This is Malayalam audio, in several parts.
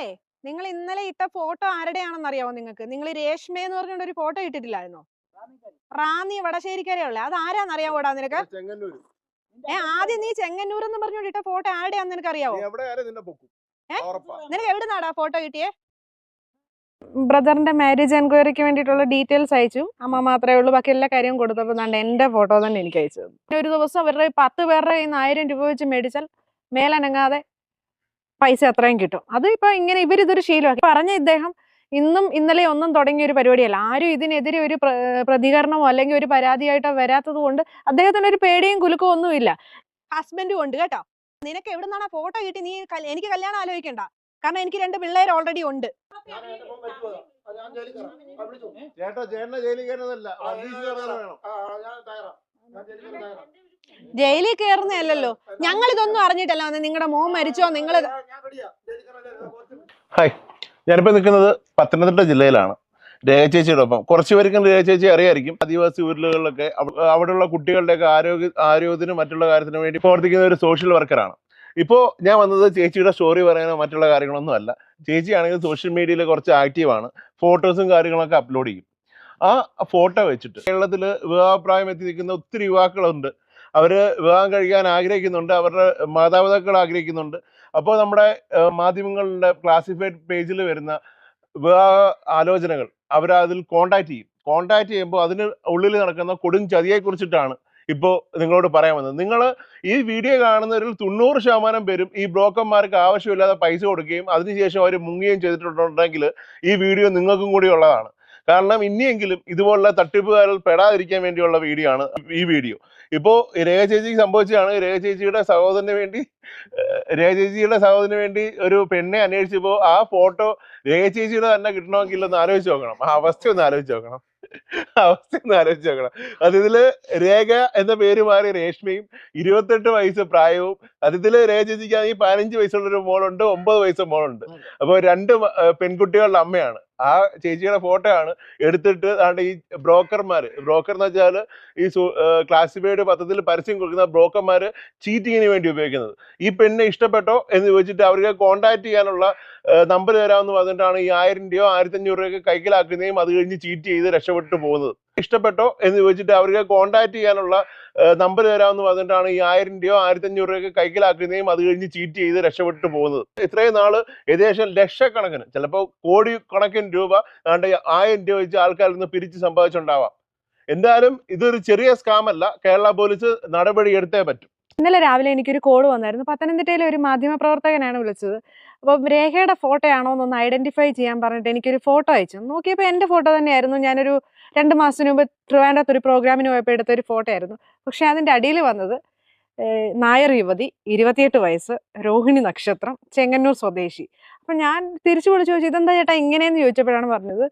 നിങ്ങളെ നിങ്ങൾ ഇന്നലെ ഇട്ട ഫോട്ടോ ആരുടെയാണെന്ന് അറിയാവോ നിങ്ങൾക്ക്? നിങ്ങൾ രേഷ്മ എന്ന് പറഞ്ഞുകൊണ്ട് ഒരു ഫോട്ടോ ഇട്ടിട്ടില്ലായിരുന്നോ? റാന്നി വടശ്ശേരിക്കരയുള്ള അത് ആരാന്ന് അറിയാവോടാ നിനക്ക്? ഏ ആദ്യം നീ ചെങ്ങന്നൂർ എന്ന് പറഞ്ഞുകൊണ്ട് ഇട്ട ഫോട്ടോ ആരുടെയാന്ന് നിനക്ക് അറിയാവോ എവിടെ നിനക്ക് എവിടുന്നാടാ ഫോട്ടോ കിട്ടിയേ? ബ്രദറിന്റെ മാരേജ് എൻക്വയറിക്ക് വേണ്ടിയിട്ടുള്ള ഡീറ്റെയിൽസ് അയച്ചു. അമ്മ മാത്രമേ ഉള്ളൂ. ബാക്കി എല്ലാ കാര്യവും കൊടുത്തപ്പോൾ ദാണ്ട് എന്റെ ഫോട്ടോ തന്നെ എനിക്ക് അയച്ചു തന്നു. ഒരു ദിവസം അവരുടെ പത്ത് പേരുടെ കയ്യിൽ നിന്ന് ആയിരം രൂപ വെച്ച് മേടിച്ചാൽ മേലനങ്ങാതെ പൈസ അത്രയും കിട്ടും. അത് ഇപ്പൊ ഇങ്ങനെ ഇവർ ഇതൊരു ശീലമാക്കി. പറഞ്ഞ ഇദ്ദേഹം ഇന്നും ഇന്നലെ ഒന്നും തുടങ്ങിയ ഒരു പരിപാടിയല്ല. ആരും ഇതിനെതിരെ ഒരു പ്രതികരണമോ അല്ലെങ്കിൽ ഒരു പരാതിയായിട്ടോ വരാത്തത് കൊണ്ട് അദ്ദേഹത്തിന് ഒരു പേടിയും കുലുക്കോ ഒന്നുമില്ല ഹസ്ബൻഡ് ഉണ്ട് കേട്ടോ. നിനക്ക് എവിടെ നിന്നാണ് ഫോട്ടോ കിട്ടി? നീ എനിക്ക് കല്യാണം ആലോചിക്കണ്ട. കാരണം എനിക്ക് രണ്ട് പിള്ളേർ ഓൾറെഡി ഉണ്ട്. ചേട്ടാ ചേട്ടനെ ജയിലിൽ കയറുന്നതല്ല. ഞാൻ ജയിലിൽ എന്താ? ഞങ്ങൾ ഇതൊന്നും അറിഞ്ഞിട്ടല്ല വന്നത് നിങ്ങളുടെ മോൻ മരിച്ചോ? നിങ്ങൾ ഹായ് ഞാൻ റെഡിയാ. ജയിലിൽ കയറാൻ ഞാൻ കുറച്ച് ഞാനിപ്പോ നിൽക്കുന്നത് പത്തനംതിട്ട ജില്ലയിലാണ്. രേഖ ചേച്ചിയുടെ ഒപ്പം. കുറച്ച് പേർക്കും രേഖ ചേച്ചി അറിയായിരിക്കും. ആദിവാസി ഊരിലുകളിലൊക്കെ അവ- അവിടെയുള്ള കുട്ടികളുടെയൊക്കെ ആരോഗ്യ ആരോഗ്യത്തിനും മറ്റുള്ള കാര്യത്തിനു വേണ്ടി പ്രവർത്തിക്കുന്ന ഒരു സോഷ്യൽ വർക്കറാണ് ഇപ്പോൾ ഞാൻ വന്നത് ചേച്ചിയുടെ സ്റ്റോറി പറയാനോ മറ്റുള്ള കാര്യങ്ങളൊന്നും അല്ല. ചേച്ചിയാണെങ്കിൽ സോഷ്യൽ മീഡിയയിൽ കുറച്ച് ആക്റ്റീവാണ് ഫോട്ടോസും കാര്യങ്ങളൊക്കെ അപ്ലോഡ് ചെയ്യും. ആ ഫോട്ടോ വെച്ചിട്ട് കേരളത്തിൽ വിവാഹപ്രായം എത്തി നിൽക്കുന്ന ഒത്തിരി യുവാക്കളുണ്ട്. അവർ വിവാഹം കഴിക്കാൻ ആഗ്രഹിക്കുന്നുണ്ട് അവരുടെ മാതാപിതാക്കൾ ആഗ്രഹിക്കുന്നുണ്ട്. അപ്പോൾ നമ്മുടെ മാധ്യമങ്ങളുടെ ക്ലാസിഫൈഡ് പേജിൽ വരുന്ന വിവാഹ ആലോചനകൾ അവർ അതിൽ കോണ്ടാക്ട് ചെയ്യും. കോണ്ടാക്ട് ചെയ്യുമ്പോൾ അതിന് ഉള്ളിൽ നടക്കുന്ന കൊടും ചതിയെ കുറിച്ചിട്ടാണ് ഇപ്പോൾ നിങ്ങളോട് പറയാൻ വന്നത്. നിങ്ങൾ ഈ വീഡിയോ കാണുന്നവരിൽ തൊണ്ണൂറ് ശതമാനം പേരും ഈ ബ്രോക്കർമാർക്ക് ആവശ്യമില്ലാതെ പൈസ കൊടുക്കുകയും അതിനുശേഷം അവർ മുങ്ങുകയും ചെയ്തിട്ടുണ്ടെങ്കിൽ ഈ വീഡിയോ നിങ്ങൾക്കും കൂടി ഉള്ളതാണ്. കാരണം ഇനിയെങ്കിലും ഇതുപോലുള്ള തട്ടിപ്പുകാരിൽ പെടാതിരിക്കാൻ വേണ്ടിയുള്ള വീഡിയോ ആണ് ഈ വീഡിയോ. ഇപ്പോൾ രേഖ ചേച്ചിക്ക് സംഭവിച്ചതാണ്. രേഖ ചേച്ചിയുടെ സഹോദരന് വേണ്ടി രേഖ ചേച്ചിയുടെ സഹോദരന് വേണ്ടി ഒരു പെണ്ണെ അന്വേഷിച്ചപ്പോൾ ആ ഫോട്ടോ രേഖ ചേച്ചിയുടെ തന്നെ കിട്ടണമെങ്കിൽ ഒന്ന് ആലോചിച്ച് നോക്കണം. ആ അവസ്ഥ ഒന്ന് ആലോചിച്ച് നോക്കണം. അവസ്ഥ ഒന്ന് ആലോചിച്ച് നോക്കണം. അത് ഇതിൽ രേഖ എന്ന പേര് മാറി രേഷ്മയും ഇരുപത്തെട്ട് വയസ്സ് പ്രായവും. അത് ഇതിൽ രേഖ ചേച്ചിക്ക് പതിനഞ്ച് വയസ്സുള്ള ഒരു മോളുണ്ട് ഒമ്പത് വയസ്സ് മോളുണ്ട്. അപ്പോൾ രണ്ട് പെൺകുട്ടികളുടെ അമ്മയാണ്. ആ ചേച്ചിയുടെ ഫോട്ടോ ആണ് എടുത്തിട്ട് അതാണ്ട് ഈ ബ്രോക്കർമാര്. ബ്രോക്കർ എന്ന് വെച്ചാൽ ഈ ക്ലാസിഫൈഡ് പത്രത്തിൽ പരസ്യം കൊടുക്കുന്ന ബ്രോക്കർമാര് ചീറ്റിങ്ങിന് വേണ്ടി ഉപയോഗിക്കുന്നത്. ഈ പെണ്ണിനെ ഇഷ്ടപ്പെട്ടോ എന്ന് ചോദിച്ചിട്ട് അവർക്ക് കോണ്ടാക്ട് ചെയ്യാനുള്ള നമ്പർ തരാമെന്ന് പറഞ്ഞിട്ടാണ് ഈ ആയിരം രൂപയോ ആയിരത്തി അഞ്ഞൂറ് രൂപയൊക്കെ കൈക്കലാക്കുന്നതും അത് കഴിഞ്ഞ് ചീറ്റ് ചെയ്ത് രക്ഷപ്പെട്ടു പോകുന്നത്. ഇഷ്ടപ്പെട്ടോ എന്ന് ചോദിച്ചിട്ട് അവർക്ക് കോണ്ടാക്ട് ചെയ്യാനുള്ള നമ്പർ തരാമെന്ന് പറഞ്ഞിട്ടാണ് ഈ ആയിരം രൂപയോ ആയിരത്തി അഞ്ഞൂറ് രൂപയൊക്കെ കൈക്കലാക്കുന്നതും അത് കഴിഞ്ഞ് ചീറ്റ് ചെയ്ത് രക്ഷപ്പെട്ടു പോകുന്നത്. ഇത്രയും നാൾ ഏകദേശം ലക്ഷക്കണക്കിന് ചിലപ്പോൾ കോടി കണക്കിന് രൂപ ആണ്ട് ആയിരം രൂപ വെച്ച് ആൾക്കാരിൽ നിന്ന് പിരിച്ച് സമ്പാദിച്ചുണ്ടാവാം. എന്തായാലും ഇതൊരു ചെറിയ സ്കാം അല്ല. കേരള പോലീസ് നടപടി എടുത്തേ പറ്റും. ഇന്നലെ രാവിലെ എനിക്കൊരു കോൾ വന്നായിരുന്നു. പത്തനംതിട്ടയിലെ ഒരു മാധ്യമ പ്രവർത്തകനാണ് വിളിച്ചത്. അപ്പം രേഖയുടെ ഫോട്ടോ ആണോ എന്നൊന്ന് ഐഡന്റിഫൈ ചെയ്യാൻ പറഞ്ഞിട്ട് എനിക്കൊരു ഫോട്ടോ അയച്ചു. നോക്കിയപ്പോൾ എന്റെ ഫോട്ടോ തന്നെയായിരുന്നു. ഞാനൊരു രണ്ട് മാസത്തിന് മുമ്പ് ട്രിവാൻഡ്രത്ത് ഒരു പ്രോഗ്രാമിന് പോയപ്പോൾ എടുത്ത ഒരു ഫോട്ടോ ആയിരുന്നു പക്ഷെ അതിന്റെ അടിയിൽ വന്നത് നായർ യുവതി ഇരുപത്തിയെട്ട് വയസ്സ് രോഹിണി നക്ഷത്രം ചെങ്ങന്നൂർ സ്വദേശി. അപ്പം ഞാൻ തിരിച്ചു വിളിച്ചു ചോദിച്ചു ഇതെന്താ ചേട്ടാ ഇങ്ങനെയെന്ന് ചോദിച്ചപ്പോഴാണ് പറഞ്ഞത്?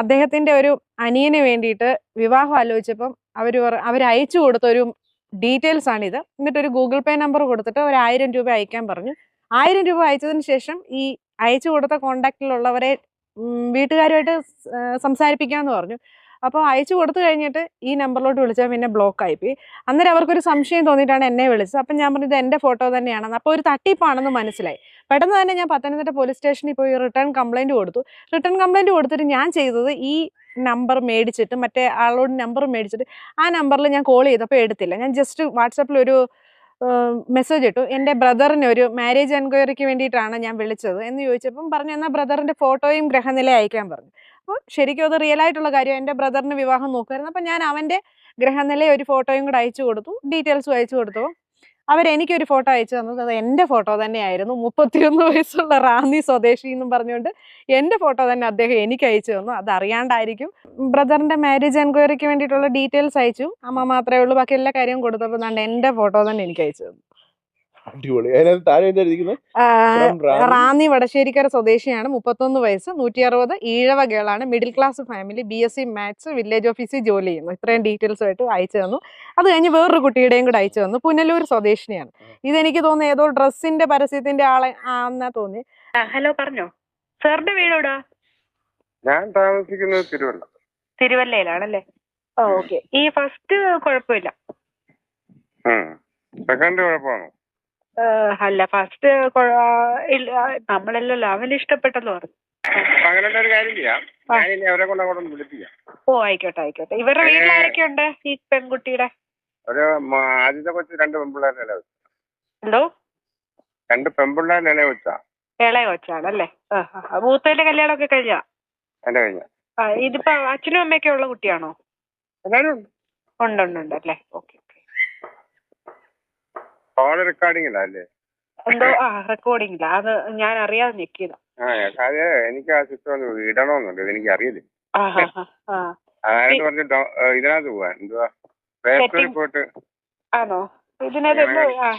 അദ്ദേഹത്തിന്റെ ഒരു അനിയന് വേണ്ടിയിട്ട് വിവാഹം ആലോചിച്ചപ്പം അവർ അവർ അയച്ചു കൊടുത്ത ഒരു ഡീറ്റെയിൽസ് ആണിത് എന്നിട്ടൊരു ഗൂഗിൾ പേ നമ്പർ കൊടുത്തിട്ട് ഒരു ആയിരം രൂപ അയക്കാൻ പറഞ്ഞു. ആയിരം രൂപ അയച്ചതിന് ശേഷം ഈ അയച്ചു കൊടുത്ത കോണ്ടാക്റ്റിലുള്ളവരെ വീട്ടുകാരുമായിട്ട് സംസാരിപ്പിക്കാമെന്ന് പറഞ്ഞു. അപ്പോൾ അയച്ചു കൊടുത്തു കഴിഞ്ഞിട്ട് ഈ നമ്പറിലോട്ട് വിളിച്ചാൽ പിന്നെ ബ്ലോക്ക് ആയിപ്പോയി അന്നേരം അവർക്കൊരു സംശയം തോന്നിയിട്ടാണ് എന്നെ വിളിച്ചത്. അപ്പം ഞാൻ പറഞ്ഞു ഇത് എന്റെ ഫോട്ടോ തന്നെയാണെന്ന്. അപ്പോൾ ഒരു തട്ടിപ്പാണെന്ന് മനസ്സിലായി. പെട്ടെന്ന് തന്നെ ഞാൻ പത്തനംതിട്ട പോലീസ് സ്റ്റേഷനിൽ പോയി റിട്ടേൺ കംപ്ലയിന്റ് കൊടുത്തു. റിട്ടേൺ കംപ്ലയിന്റ് കൊടുത്തിട്ട് ഞാൻ ചെയ്തത് ഈ നമ്പർ മേടിച്ചിട്ട് മറ്റേ ആളോട് നമ്പർ മേടിച്ചിട്ട് ആ നമ്പറിൽ ഞാൻ കോൾ ചെയ്തപ്പോൾ എടുത്തില്ല. ഞാൻ ജസ്റ്റ് വാട്സപ്പിൽ ഒരു മെസ്സേജ് ഇട്ടു. എന്റെ ബ്രദറിന് ഒരു മാരേജ് എൻക്വയറിക്ക് വേണ്ടിയിട്ടാണ് ഞാൻ വിളിച്ചത് എന്ന് ചോദിച്ചപ്പം പറഞ്ഞു എന്നാൽ ബ്രദറിന്റെ ഫോട്ടോയും ഗ്രഹനില അയക്കാൻ പറഞ്ഞു. അപ്പോൾ ശരിക്കും അത് റിയൽ ആയിട്ടുള്ള കാര്യം. എന്റെ ബ്രദറിന് വിവാഹം നോക്കുമായിരുന്നു അപ്പം ഞാൻ അവന്റെ ഗ്രഹനില ഒരു ഫോട്ടോയും കൂടെ അയച്ചു കൊടുത്തു. ഡീറ്റെയിൽസും അയച്ചു കൊടുത്തു. അവരെനിക്കൊരു ഫോട്ടോ അയച്ചു തന്നത് അത് എന്റെ ഫോട്ടോ തന്നെയായിരുന്നു. മുപ്പത്തിയൊന്ന് വയസ്സുള്ള റാന്നി സ്വദേശി എന്നും പറഞ്ഞുകൊണ്ട് എന്റെ ഫോട്ടോ തന്നെ അദ്ദേഹം എനിക്ക് അയച്ചു തന്നു. അതറിയാണ്ടായിരിക്കും ബ്രദറിന്റെ മാരേജ് എൻക്വയറിക്ക് വേണ്ടിയിട്ടുള്ള ഡീറ്റെയിൽസ് അയച്ചു. അമ്മ മാത്രമേ ഉള്ളൂ. ബാക്കി എല്ലാ കാര്യവും കൊടുത്തപ്പോൾ എന്റെ ഫോട്ടോ തന്നെ എനിക്ക് അയച്ചു തന്നു. അടിപൊളി. അതിനകത്ത് താഴെ. റാന്നി വടശ്ശേരിക്കര സ്വദേശിയാണ്. മുപ്പത്തൊന്ന് വയസ്സ് നൂറ്റി അറുപത് Ezhava ഗേളാണ്. Middle class family B S C maths village ഓഫീസിൽ ജോലി ചെയ്യുന്നു. ഇത്രയും ഡീറ്റെയിൽസ് ആയിട്ട് അയച്ചു തന്നു. അത് കഴിഞ്ഞ് വേറൊരു കുട്ടിയുടെയും കൂടെ അയച്ചു തന്നു. പുനലൂർ സ്വദേശിനിയാണ്. ഇതെനിക്ക് തോന്നുന്നു ഏതോ ഡ്രസ്സിന്റെ പരസ്യത്തിന്റെ ആളെ ആന്നാ തോന്നി ഹലോ പറഞ്ഞോ. സാറിന്റെ വീടോടാ ഞാൻ താമസിക്കുന്നത് തിരുവല്ല. തിരുവല്ലയിലാണല്ലേ? ഓക്കെ. ഈ ഫസ്റ്റ് കുഴപ്പമില്ല. സെക്കൻഡ് കുഴപ്പമാണോ. അല്ല ഫസ്റ്റ് ഇല്ല നമ്മളല്ലല്ലോ അവന് ഇഷ്ടപ്പെട്ടെന്ന് പറഞ്ഞു. അങ്ങനെ ഒരു കാര്യം ചെയ്യാം. അവരെ കൊണ്ട് അങ്ങോട്ടൊന്ന് വിളിപ്പിക്കാം. ഓ ആയിക്കോട്ടെ ആയിക്കോട്ടെ. ഇവരുടെ വീട്ടിൽ ആരൊക്കെയുണ്ട് ഈ പെൺകുട്ടിയുടെ? ഒരു ആദ്യത്തെ കൊച്ച് രണ്ട് പെൺപിള്ളേരെ എന്തോ? രണ്ട് പെൺപിള്ളേരെ ഇളയ കൊച്ചാണല്ലേ? ആ. മൂത്തതിന്റെ കല്യാണമൊക്കെ കഴിഞ്ഞാ? എന്റെ കഴിഞ്ഞ. ഇതിപ്പോ അച്ഛനും അമ്മയൊക്കെ ഉള്ള കുട്ടിയാണോ? എല്ലാരും ഉണ്ട്. ഉണ്ട് ഉണ്ട് ഉണ്ട് അല്ലേ? ഓക്കെ. കോൾ അല്ലേ എന്തോ ആ അത് ഞാൻ അറിയാതെ ഞെക്കിയതാ. ആ അത് എനിക്ക് ആ സിസ്റ്റം ഒന്ന് ഇടണമെന്നുണ്ട് ഇത് എനിക്ക് അറിയില്ല അതായത് പറഞ്ഞ് ഇതിനകത്ത് പോവാൻ എന്തുവാ? Setting. പോയിട്ട്. ആണോ? ഇതിനകത്ത് എന്തോ ആ.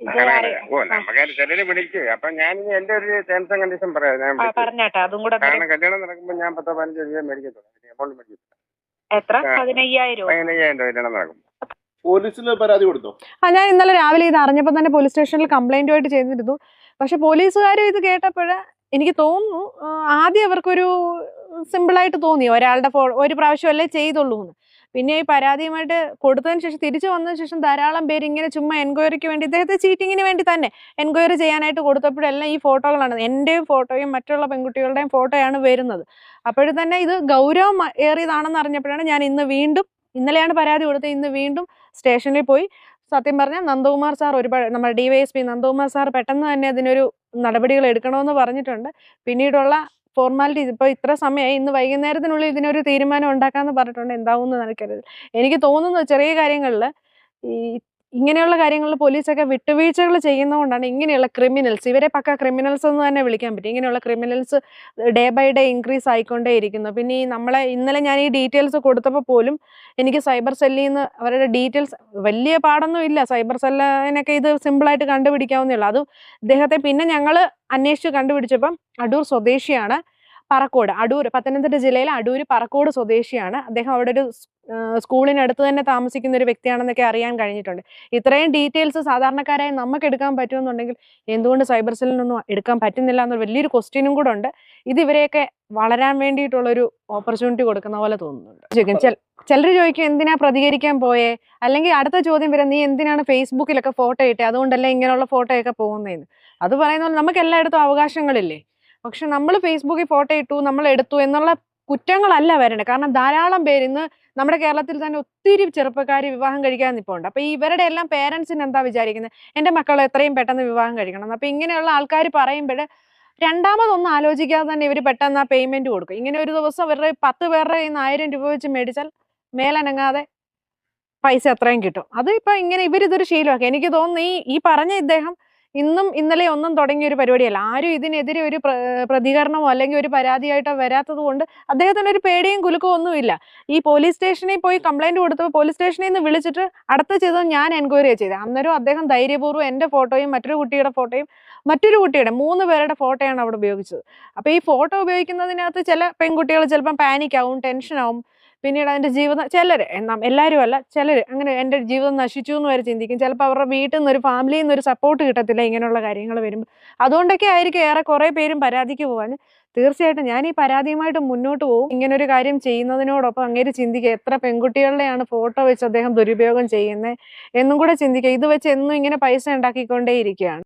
ഇത് അങ്ങനെ. അറിയാം ഓ നമുക്ക് ചിലര് വിളിക്കും. അപ്പൊ ഞാൻ ഇനി എന്റെ ഒരു ടേംസ് ആൻഡ് കണ്ടീഷൻ പറയാം. ഞാൻ. പറഞ്ഞാട്ടെ. അതും കൂടെ കാരണം കല്യാണം നടക്കുമ്പോൾ ഞാൻ പത്തോ പതിനഞ്ചോ രൂപ മേടിക്കത്തുള്ളൂ. എത്ര. പതിനയ്യായിരം പതിനയ്യായിരം രൂപ കല്യാണം നടക്കും. പോലീസിൽ പരാതി കൊടുത്തോ? ആ ഞാൻ ഇന്നലെ രാവിലെ ഇത് അറിഞ്ഞപ്പോൾ തന്നെ പോലീസ് സ്റ്റേഷനിൽ കംപ്ലൈന്റുമായിട്ട് ചെയ്തിരുന്നു. പക്ഷെ പോലീസുകാർ ഇത് കേട്ടപ്പോൾ എനിക്ക് തോന്നുന്നു ആദ്യം അവർക്കൊരു സിമ്പിളായിട്ട് തോന്നി ഒരാളുടെ ഫോ ഒരു പ്രാവശ്യമല്ലേ ചെയ്തുള്ളൂ എന്ന്. പിന്നെ ഈ പരാതിയുമായിട്ട് കൊടുത്തതിന് ശേഷം തിരിച്ചു വന്നതിന് ശേഷം ധാരാളം പേര് ഇങ്ങനെ ചുമ്മാ എൻക്വയറിക്ക് വേണ്ടി ഇദ്ദേഹത്തെ ചീറ്റിങ്ങിന് വേണ്ടി തന്നെ എൻക്വയറി ചെയ്യാനായിട്ട് കൊടുത്തപ്പോഴെല്ലാം ഈ ഫോട്ടോകളാണ്. എന്റെയും ഫോട്ടോയും മറ്റുള്ള പെൺകുട്ടികളുടെയും ഫോട്ടോയാണ് വരുന്നത്. അപ്പോഴും തന്നെ ഇത് ഗൗരവം ഏറിയതാണെന്ന് അറിഞ്ഞപ്പോഴാണ് ഞാൻ ഇന്ന് വീണ്ടും ഇന്നലെയാണ് പരാതി കൊടുത്തത് ഇന്ന് വീണ്ടും സ്റ്റേഷനിൽ പോയി. സത്യം പറഞ്ഞാൽ നന്ദകുമാർ സാർ ഒരു നമ്മുടെ D Y S P Nandakumar sir പെട്ടെന്ന് തന്നെ അതിനൊരു നടപടികൾ എടുക്കണമെന്ന് പറഞ്ഞിട്ടുണ്ട്. പിന്നീടുള്ള ഫോർമാലിറ്റീസ് ഇപ്പോൾ ഇത്ര സമയമായി ഇന്ന് വൈകുന്നേരത്തിനുള്ളിൽ ഇതിനൊരു തീരുമാനം ഉണ്ടാക്കാമെന്ന് പറഞ്ഞിട്ടുണ്ട്. എന്താവും എന്ന് നനക്കരുത് എനിക്ക് തോന്നുന്നത് ചെറിയ കാര്യങ്ങളിൽ ഈ ഇങ്ങനെയുള്ള കാര്യങ്ങളിൽ പോലീസൊക്കെ വിട്ടുവീഴ്ചകൾ ചെയ്യുന്നതുകൊണ്ടാണ് ഇങ്ങനെയുള്ള ക്രിമിനൽസ് ഇവരെ പക്ക ക്രിമിനൽസ് എന്ന് തന്നെ വിളിക്കാൻ പറ്റും. ഇങ്ങനെയുള്ള criminals day by day increase ആയിക്കൊണ്ടേ ഇരിക്കുന്നു പിന്നെ ഈ നമ്മളെ ഇന്നലെ ഞാൻ ഈ ഡീറ്റെയിൽസ് കൊടുത്തപ്പോൾ പോലും എനിക്ക് സൈബർ സെല്ലിൽ നിന്ന് അവരുടെ ഡീറ്റെയിൽസ് വലിയ പാടൊന്നും ഇല്ല. സൈബർ സെല്ലിനൊക്കെ ഇത് സിമ്പിളായിട്ട് കണ്ടുപിടിക്കാവുന്നേ ഉള്ളൂ. അതും ഇദ്ദേഹത്തെ പിന്നെ ഞങ്ങൾ അന്വേഷിച്ച് കണ്ടുപിടിച്ചപ്പം അടൂർ സ്വദേശിയാണ്. പറക്കോട് അടൂർ പത്തനംതിട്ട ജില്ലയിലെ അടൂർ പറക്കോട് സ്വദേശിയാണ്. അദ്ദേഹം അവിടെ ഒരു സ്കൂളിനടുത്ത് തന്നെ താമസിക്കുന്ന ഒരു വ്യക്തിയാണെന്നൊക്കെ അറിയാൻ കഴിഞ്ഞിട്ടുണ്ട്. ഇത്രയും ഡീറ്റെയിൽസ് സാധാരണക്കാരായി നമുക്ക് എടുക്കാൻ പറ്റുമെന്നുണ്ടെങ്കിൽ എന്തുകൊണ്ട് സൈബർ സെല്ലിൽ സെല്ലിനൊന്നും എടുക്കാൻ പറ്റുന്നില്ല എന്നൊരു വലിയൊരു ക്വസ്റ്റ്യനും കൂടെ ഉണ്ട്. ഇത് ഇവരെയൊക്കെ വളരാൻ വേണ്ടിയിട്ടുള്ളൊരു ഓപ്പർച്യൂണിറ്റി കൊടുക്കുന്ന പോലെ തോന്നുന്നുണ്ട്. ചില ചിലർ ചോദിക്കും എന്തിനാ പ്രതികരിക്കാൻ പോയേ? അല്ലെങ്കിൽ അടുത്ത ചോദ്യം വരെ നീ എന്തിനാണ് ഫേസ്ബുക്കിലൊക്കെ ഫോട്ടോ ഇട്ടേ? അതുകൊണ്ടല്ലേ ഇങ്ങനെയുള്ള ഫോട്ടോയൊക്കെ പോകുന്നതെന്ന് അത് പറയുന്ന നമുക്ക് എല്ലായിടത്തും അവകാശങ്ങളില്ലേ? പക്ഷെ നമ്മൾ ഫേസ്ബുക്കിൽ ഫോട്ടോ ഇട്ടു നമ്മൾ എടുത്തു എന്നുള്ള കുറ്റങ്ങളല്ല വരേണ്ടത്. കാരണം ധാരാളം പേര് ഇന്ന് നമ്മുടെ കേരളത്തിൽ തന്നെ ഒത്തിരി ചെറുപ്പക്കാർ വിവാഹം കഴിക്കാൻ നിൽപ്പുണ്ട് അപ്പോൾ ഇവരുടെ എല്ലാം പേരൻസിന് എന്താ വിചാരിക്കുന്നത് എന്റെ മക്കൾ എത്രയും പെട്ടെന്ന് വിവാഹം കഴിക്കണം. അപ്പോൾ ഇങ്ങനെയുള്ള ആൾക്കാർ പറയുമ്പോൾ രണ്ടാമതൊന്നും ആലോചിക്കാതെ തന്നെ ഇവർ പെട്ടെന്ന് ആ പേയ്മെന്റ് കൊടുക്കും. ഇങ്ങനെ ഒരു ദിവസം അവരുടെ പത്ത് പേരുടെ കയ്യിൽ നിന്ന് ആയിരം രൂപ വെച്ച് മേടിച്ചാൽ മേലനങ്ങാതെ പൈസ അത്രയും കിട്ടും. അത് ഇപ്പം ഇങ്ങനെ ഇവരിതൊരു ശീലമാക്കി. എനിക്ക് തോന്നുന്നു ഈ ഈ പറഞ്ഞ ഇദ്ദേഹം ഇന്നും ഇന്നലെ ഒന്നും തുടങ്ങിയ ഒരു പരിപാടിയല്ല. ആരും ഇതിനെതിരെ ഒരു പ്ര- പ്രതികരണമോ അല്ലെങ്കിൽ ഒരു പരാതിയായിട്ടോ വരാത്തത് കൊണ്ട് അദ്ദേഹത്തിന് ഒരു പേടിയും കുലുക്കവും ഒന്നുമില്ല. ഈ പോലീസ് സ്റ്റേഷനിൽ പോയി കംപ്ലൈന്റ് കൊടുത്തപ്പോൾ പോലീസ് സ്റ്റേഷനിൽ നിന്ന് വിളിച്ചിട്ട് അടുത്ത ചെയ്തത് ഞാൻ എൻക്വയറി ചെയ്തത്. അന്നേരം അദ്ദേഹം ധൈര്യപൂർവം എന്റെ ഫോട്ടോയും മറ്റൊരു കുട്ടിയുടെ ഫോട്ടോയും മറ്റൊരു കുട്ടിയുടെ മൂന്ന് പേരുടെ ഫോട്ടോയാണ് അവിടെ ഉപയോഗിച്ചത്. അപ്പോൾ ഈ ഫോട്ടോ ഉപയോഗിക്കുന്നതിനകത്ത് ചില പെൺകുട്ടികൾ ചിലപ്പം പാനിക്കാവും ടെൻഷനാവും പിന്നീട് അതിന്റെ ജീവിതം ചിലർ എല്ലാവരും അല്ല ചിലർ അങ്ങനെ എന്റെ ജീവിതം നശിച്ചു എന്ന് വരെ ചിന്തിക്കും. ചിലപ്പോൾ അവരുടെ വീട്ടിൽ നിന്ന് ഒരു ഫാമിലിയിൽ നിന്ന് ഒരു സപ്പോർട്ട് കിട്ടത്തില്ല ഇങ്ങനെയുള്ള കാര്യങ്ങൾ വരുമ്പോൾ അതുകൊണ്ടൊക്കെ ആയിരിക്കും ഏറെ കുറേ പേരും പരാതിക്ക് പോകാൻ തീർച്ചയായിട്ടും ഞാൻ ഈ പരാതിയുമായിട്ട് മുന്നോട്ട് പോകും. ഇങ്ങനൊരു കാര്യം ചെയ്യുന്നതിനോടൊപ്പം അങ്ങേര് ചിന്തിക്കുക എത്ര പെൺകുട്ടികളുടെയാണ് ഫോട്ടോ വെച്ച് അദ്ദേഹം ദുരുപയോഗം ചെയ്യുന്നത് എന്നും കൂടെ ചിന്തിക്കുക. ഇത് വെച്ച് എന്നും ഇങ്ങനെ പൈസ ഉണ്ടാക്കിക്കൊണ്ടേ ഇരിക്കുകയാണ്